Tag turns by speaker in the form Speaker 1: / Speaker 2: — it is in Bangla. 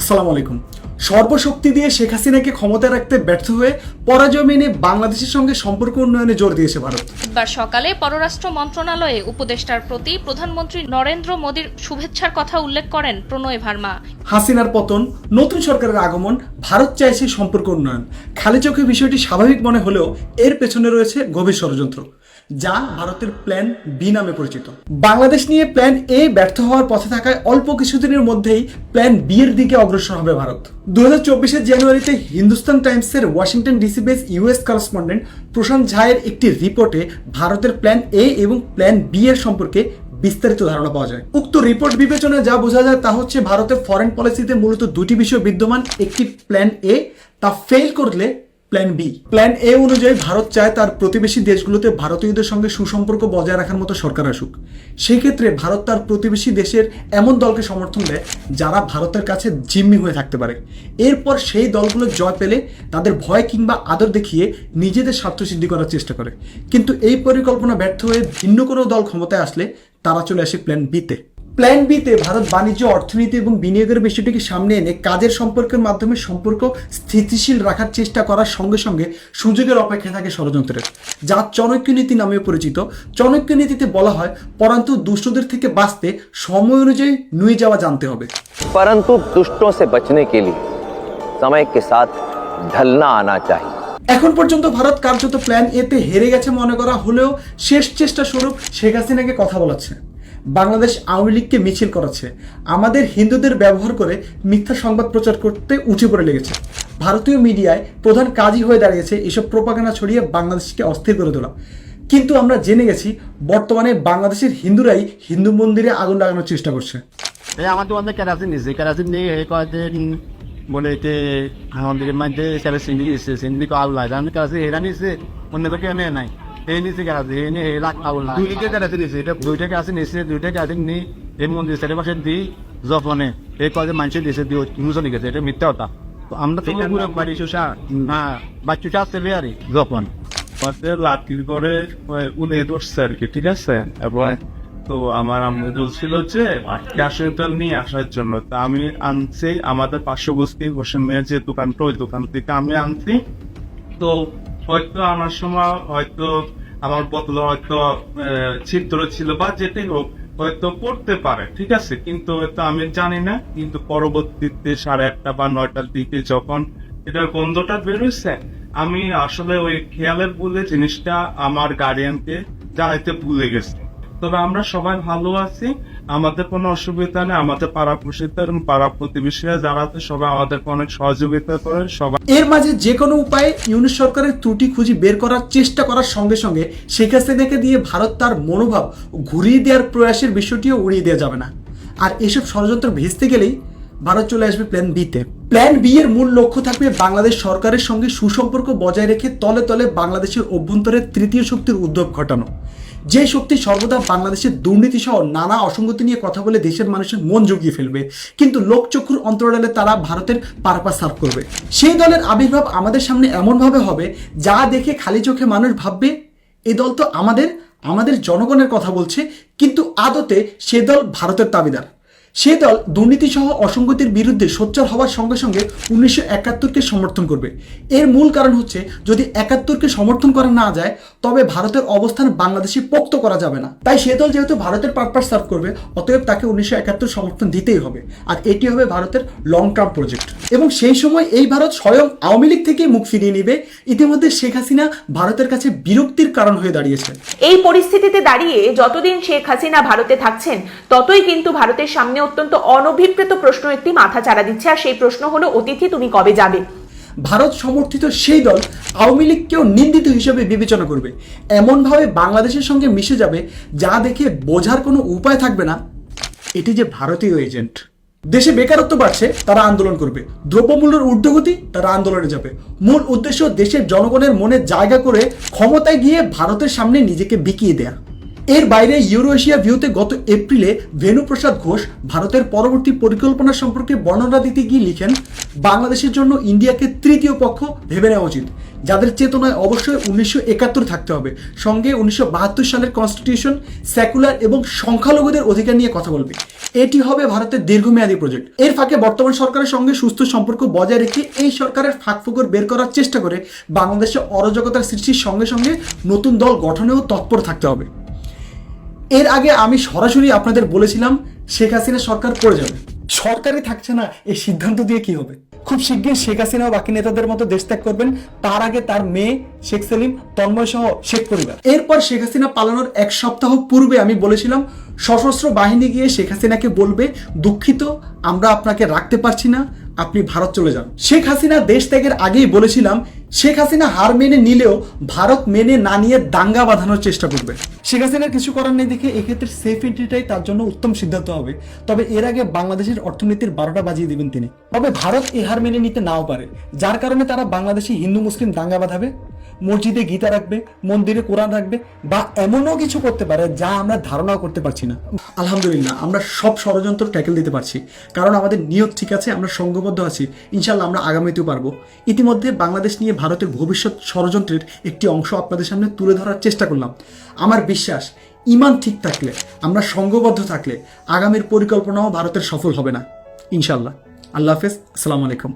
Speaker 1: আসসালামু আলাইকুম। সর্বশক্তি দিয়ে শেখ হাসিনাকে ক্ষমতায় রাখতে ব্যর্থ হয়ে পরাজয় মেনে বাংলাদেশের সঙ্গে সম্পর্ক উন্নয়নে জোর দিয়েছে ভারত।
Speaker 2: বুধবার সকালে পররাষ্ট্র মন্ত্রণালয়ে উপদেষ্টার প্রতি প্রধানমন্ত্রী নরেন্দ্র মোদীর শুভেচ্ছার কথা উল্লেখ করেন প্রণয় ভার্মা।
Speaker 1: হাসিনার পতন নতুন সরকারের আগমন ভারত চাইছে সম্পর্ক উন্নয়ন। খালি চোখে বিষয়টি স্বাভাবিক মনে হলেও এর পেছনে রয়েছে গভীর ষড়যন্ত্র। যা ভারতের প্ল্যান বি নামে পরিচিত। বাংলাদেশ নিয়ে প্ল্যান এ ব্যর্থ হওয়ার পথে থাকায় অল্প কিছুদিনের মধ্যেই প্ল্যান বি এর দিকে অগ্রসর হবে ভারত। দু হাজার জানুয়ারিতে হিন্দুস্তান টাইমসের Washington DC base US correspondent Prashant ঝায়ের একটি রিপোর্টে ভারতের প্ল্যান এ এবং প্ল্যান বি এর সম্পর্কে বিস্তারিত ধারণা পাওয়া যায়। উক্ত রিপোর্ট বিবেচনায় যা বোঝা যায় তা হচ্ছে, ভারতের ফরেন পলিসিতে মূলত দুটি বিষয় বিদ্যমান, একটি প্ল্যান এ তা ফেল করলে প্ল্যান বি প্ল্যান এ অনুযায়ী ভারত চায় তার প্রতিবেশী দেশগুলোতে ভারতীয়দের সঙ্গে সুসম্পর্ক বজায় রাখার মতো সরকার আসুক। সেই ক্ষেত্রে ভারত তার প্রতিবেশী দেশের এমন দলকে সমর্থন দেয় যারা ভারতের কাছে জিম্মি হয়ে থাকতে পারে। এরপর সেই দলগুলো জয় পেলে তাদের ভয় কিংবা আদর দেখিয়ে নিজেদের স্বার্থ সিদ্ধি করার চেষ্টা করে। কিন্তু এই পরিকল্পনা ব্যর্থ হয়ে ভিন্ন কোনো দল ক্ষমতায় আসলে তারা চলে আসে প্ল্যান বিতে প্ল্যান বিতে ভারত বাণিজ্য অর্থনীতি এবং বিনিয়োগের বিষয়টিকে সামনে এনে কাজের সম্পর্কের মাধ্যমে সম্পর্ক স্থিতিশীল রাখার চেষ্টা করার সঙ্গে সঙ্গে সুযোগের অপেক্ষা থাকে ষড়যন্ত্রের। যা চনক্য নীতি নামে পরিচিত। চণক্য নীতিতে বলা হয় পরন্তু দুষ্টদের থেকে বাঁচতে সময় অনুযায়ী নুয়ে যাওয়া জানতে হবে।
Speaker 3: পরন্তু দুষ্ট সে বাঁচনে কে লিয়ে সময়কে সাথ ঢলনা আনা চাই
Speaker 1: এখন পর্যন্ত ভারত কার্যত প্ল্যান এতে হেরে গেছে মনে করা হলেও শেষ চেষ্টা স্বরূপ শেখ হাসিনাকে কথা বলাচ্ছে। বাংলাদেশ আওয়ামী লীগকে মিছিল করাচ্ছে। আমাদের হিন্দুদের ব্যবহার করে মিথ্যা সংবাদ প্রচার করতে উঠে পড়ে লেগেছে। ভারতীয় মিডিয়ায় প্রধান কাজই হয়ে দাঁড়িয়েছে এসব প্রপাগানা ছড়িয়ে বাংলাদেশকে অস্থির করে তোলা। কিন্তু আমরা জেনে গেছি, বর্তমানে বাংলাদেশের হিন্দুরাই হিন্দু মন্দিরে আগুন লাগানোর চেষ্টা করছে।
Speaker 4: আমাদের মধ্যে অন্য নাই। এই নিচে কেরাসিন এই নিয়ে এই লাখ আউলা দুইটা কেরাসিন নিছে এটা দুইটা কেরাসিন নিছে দুইটা কেরাসিন নি এই মন্দির চারিপাশে দি জফনে এই কয়েকদিন মানুষের দিয়েছে দিয়ে মুসলি গেছে এটা মিথ্যা কথা। তো আমরা তো পুরো বাড়ি শুষা না বাচ্চুটা আসছে বিয়ারি জফন
Speaker 5: আমাদের লাঠির করে উড়ে ধরছে আর কি ঠিক আছে? এবং তো আমার আম্মু বলছিল যে ক্যাশের নিয়ে আসার জন্য। তা আমি আনছি আমাদের পার্শ্ববর্তী হোসেন মেয়ের যে দোকানটা ওই দোকান থেকে আমি আনছি। তো হয়তো আমার সময়, হয়তো আমার বদলে হয়তো চিত্র ছিল বা যেটাই হোক, হয়তো পড়তে পারে, ঠিক আছে? কিন্তু হয়তো আমি জানি না, কিন্তু পরবর্তীতে সাড়ে আটটা বা নয়টার দিকে যখন এটার গন্ধটা বেরোচ্ছে আমি আসলে ওই খেয়ালের বলে জিনিসটা আমার গার্ডিয়ানকে জানাইতে ভুলে গেছি। তবে আমরা সবাই ভালো আছি। আমাদের কোনো অসুবিধা নেই। আমাদের পাড়া প্রসিদ্ধ এবং পাড়া প্রতিবেশীরা যারা আছে, সবাই আমাদেরকে অনেক সহযোগিতা করে, সবাই
Speaker 1: এর মাঝে যে কোনো উপায়ে ইউনিট সরকারের ত্রুটি খুঁজে বের করার চেষ্টা করার সঙ্গে সঙ্গে শেখ হাসিনাকে দিয়ে ভারত তার মনোভাব ঘুরিয়ে দেওয়ার প্রয়াসের বিষয়টিও উড়িয়ে দেওয়া যাবে না। আর এসব ষড়যন্ত্র ভেস্তে গেলেই ভারত চলে আসবে প্ল্যান বিতে প্ল্যান বি এর মূল লক্ষ্য থাকবে বাংলাদেশ সরকারের সঙ্গে সুসম্পর্ক বজায় রেখে তলে তলে বাংলাদেশের অভ্যন্তরে তৃতীয় শক্তির উদ্যোগ ঘটানো। যে শক্তি সর্বদা বাংলাদেশের দুর্নীতি সহ নানা অসঙ্গতি নিয়ে কথা বলে দেশের মানুষের মন জুগিয়ে ফেলবে। কিন্তু লোকচক্ষুর অন্তরালে তারা ভারতের পারপাস সার্ভ করবে। সেই দলের আবির্ভাব আমাদের সামনে এমনভাবে হবে, যা দেখে খালি চোখে মানুষ ভাববে, এ দল তো আমাদের আমাদের জনগণের কথা বলছে। কিন্তু আদতে সে দল ভারতের দাবিদার। সে দল দুর্নীতিসহ অসঙ্গতির বিরুদ্ধে সোচ্চার হওয়ার সঙ্গে সঙ্গে উনিশশো একাত্তরকে সমর্থন করবে। এর মূল কারণ হচ্ছে, যদি একাত্তরকে সমর্থন করা না যায়, তবে ভারতের অবস্থান বাংলাদেশে পোক্ত করা যাবে না। তাই সে দল যেহেতু ভারতের পারপাস সার্ভ করবে, অতএব তাকে উনিশশো একাত্তর সমর্থন দিতেই হবে। আর এটি হবে ভারতের লং টার্ম প্রজেক্ট এবং সেই সময় এই ভারত স্বয়ং আওয়ামী লীগ থেকেই মুখ ফিরিয়ে নিবে। ইতিমধ্যে শেখ হাসিনা ভারতের কাছে বিরক্তির কারণ হয়ে দাঁড়িয়েছে
Speaker 6: এই পরিস্থিতিতে দাঁড়িয়ে যতদিন শেখ হাসিনা ভারতে থাকছেন ততই কিন্তু ভারতের সামনে অত্যন্ত অনভিপ্রেত প্রশ্ন একটি মাথা চাড়া দিচ্ছে। আর সেই প্রশ্ন হলো অতিথি তুমি কবে যাবে?
Speaker 1: ভারত সমর্থিত সেই দল আওয়ামী লীগকেও নিন্দিত হিসেবে বিবেচনা করবে। এমনভাবে বাংলাদেশের সঙ্গে মিশে যাবে যা দেখে বোঝার কোনো উপায় থাকবে না। এটি যে ভারতীয় এজেন্ট দেশে বেকারত্ব বাড়ছে, তারা আন্দোলন করবে। দ্রব্যমূল্যের ঊর্ধ্বগতি, তারা আন্দোলনে যাবে। মূল উদ্দেশ্য দেশের জনগণের মনে জায়গা করে ক্ষমতায় গিয়ে ভারতের সামনে নিজেকে বিকিয়ে দেয়া। এর বাইরে ইউরো এশিয়া ভিউতে গত এপ্রিলে ভেনুপ্রসাদ ঘোষ ভারতের পরবর্তী পরিকল্পনা সম্পর্কে বর্ণনা দিতে গিয়ে লিখেন, বাংলাদেশের জন্য ইন্ডিয়াকে তৃতীয় পক্ষ ভেবে নেওয়া উচিত। যাদের চেতনায় অবশ্যই উনিশশো একাত্তর থাকতে হবে। সঙ্গে উনিশশো বাহাত্তর সালের কনস্টিটিউশন সেকুলার এবং সংখ্যালঘুদের অধিকার নিয়ে কথা বলবে। এটি হবে ভারতের দীর্ঘমেয়াদী প্রজেক্ট এর ফাঁকে বর্তমান সরকারের সঙ্গে সুস্থ সম্পর্ক বজায় রেখে এই সরকারের ফাঁক ফাঁকফোকর বের করার চেষ্টা করে বাংলাদেশে অরাজকতার সৃষ্টির সঙ্গে সঙ্গে নতুন দল গঠনেও তৎপর থাকতে হবে। এর আগে আমি সরাসরি আপনাদের বলেছিলাম, শেখ হাসিনা সরকার পড়ে যাবে। সরকারই থাকছে না, এই সিদ্ধান্ত দিয়ে কি হবে? খুব শীঘ্রই শেখ হাসিনা বাকি নেতাদের মতো দেশ ত্যাগ করবেন। তার আগে তার মেয়ে শেখ সেলিম, তন্ময় সহ শেখ পরিবার। এরপর শেখ হাসিনা পালানোর এক সপ্তাহ পূর্বে আমি বলেছিলাম, সশস্ত্র বাহিনী গিয়ে শেখ হাসিনাকে বলবে, দুঃখিত, আমরা আপনাকে রাখতে পারছি না, আপনি ভারত চলে যান। শেখ হাসিনা দেশ ত্যাগের আগেই বলেছিলাম শেখ হাসিনা হার মেনে নিলেও ভারত মেনে না নিয়ে দাঙ্গা বাঁধানোর চেষ্টা করবে। শেখ হাসিনার কিছু করার নেই দেখে এক্ষেত্রে সেফ এন্ট্রিটাই তার জন্য উত্তম সিদ্ধান্ত হবে। তবে এর আগে বাংলাদেশের অর্থনীতির বারোটা বাজিয়ে দিবেন তিনি। তবে ভারত এ হার মেনে নিতে নাও পারে, যার কারণে তারা বাংলাদেশি হিন্দু মুসলিম দাঙ্গা বাঁধাবে, মসজিদে গীতা রাখবে, মন্দিরে কোরআন রাখবে বা এমনও কিছু করতে পারে যা আমরা ধারণাও করতে পারছি না। আলহামদুলিল্লাহ, আমরা সব ষড়যন্ত্র ট্যাকেল দিতে পারছি, কারণ আমাদের নিয়ত ঠিক আছে, আমরা সংঘবদ্ধ আছি ইনশাল্লাহ আমরা আগামীতেও পারব। ইতিমধ্যে বাংলাদেশ নিয়ে ভারতের ভবিষ্যৎ ষড়যন্ত্রের একটি অংশ আপনাদের সামনে তুলে ধরার চেষ্টা করলাম। আমার বিশ্বাস, ইমান ঠিক থাকলে, আমরা সঙ্গবদ্ধ থাকলে আগামীর পরিকল্পনাও ভারতের সফল হবে না। ইনশাল্লাহ আল্লাহ হাফেজ। আসসালামু আলাইকুম।